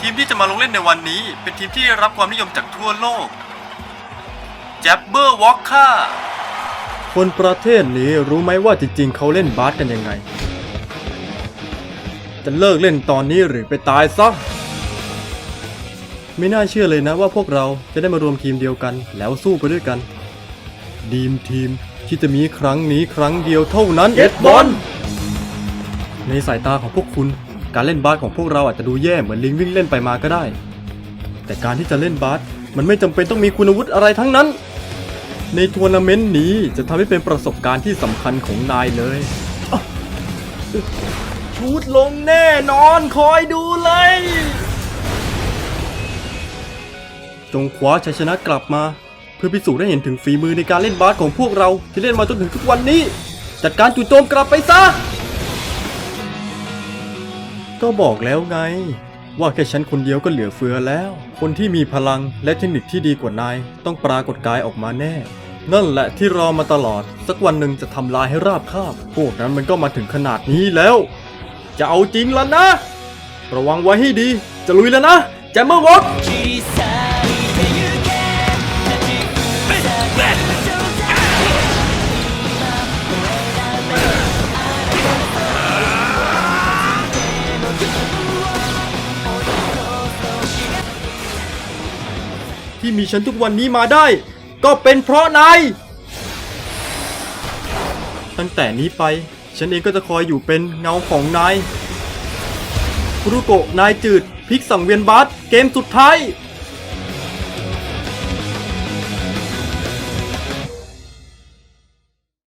ทีมที่จะมาลงเล่นในวันนี้ เป็นทีมที่ได้รับความนิยมจากทั่วโลกแจ็บเบอร์วอลค่าคนประเทศนี้รู้ไหมว่าจริงๆ เขาเล่นบาสกันยังไง จะเลิกเล่นตอนนี้หรือไปตายซะ ไม่น่าเชื่อเลยนะว่าพวกเราจะได้มารวมทีมเดียวกัน แล้วสู้ไปด้วยกัน ดีมทีมที่จะมีครั้งนี้ครั้งเดียวเท่านั้นเอ็ดบอลในสายตาของพวกคุณ การเล่นบาสของพวกเราอาจจะดูแย่เหมือนลิงวิ่งเล่นไปมาก็ได้ แต่การที่จะเล่นบาสมันไม่จำเป็นต้องมีคุณวุฒิอะไรทั้งนั้น ในทัวร์นาเมนต์นี้จะทำให้เป็นประสบการณ์ที่สำคัญของนายเลยชูดลงแน่นอนคอยดูเลย จงคว้าชัยชนะกลับมา เพื่อพิสูจน์ให้เห็นถึงฝีมือในการเล่นบาสของพวกเราที่เล่นมาจนถึงทุกวันนี้ จัดการจู่โจมกลับไปซะ ก็บอกแล้วไง ว่าแค่ฉันคนเดียวก็เหลือเฟือแล้ว คนที่มีพลังและเทคนิคที่ดีกว่านาย ต้องปรากฏกายออกมาแน่ นั่นแหละที่รอมาตลอด สักวันหนึ่งจะทำลายให้ราบคาบ พวกนั้นมันก็มาถึงขนาดนี้แล้ว จะเอาจริงแล้วนะ ระวังไว้ให้ดี จะลุยแล้วนะแจมเมอร์วอล ที่มีฉันทุกวันนี้มาได้ ก็เป็นเพราะนาย ตั้งแต่นี้ไป ฉันเองก็จะคอยอยู่เป็นเงาของนายคุรุโกะนายจืดพลิกสังเวียนบาสเกมสุดท้าย